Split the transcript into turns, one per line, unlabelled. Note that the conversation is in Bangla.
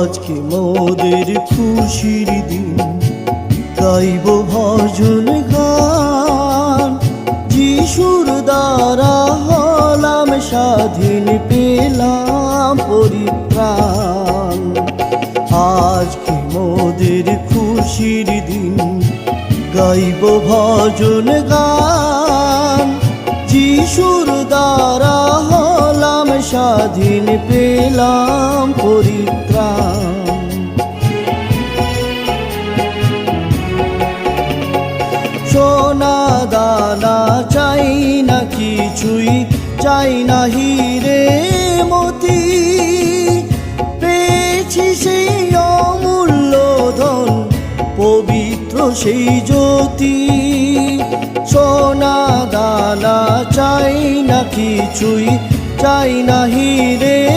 আজকে মোদের খুশির দিন। গাইব ভজন গান। যিশুর দ্বারা হলাম, স্বাধীন পেলাম পরিত্রাণ। আজকে মোদের খুশির দিন। গাইব ভজন গান। যিশুর দ্বারা হলাম, স্বাধীন পেলাম পরিত্রাণ। সোনা দানা চাই না কিছুই, চাই না হিরে মতি। পেয়েছি সেই অমূল্য ধন, পবিত্র সেই জ্যোতি। সোনা দানা চাই না কিছুই, চাই না হিরে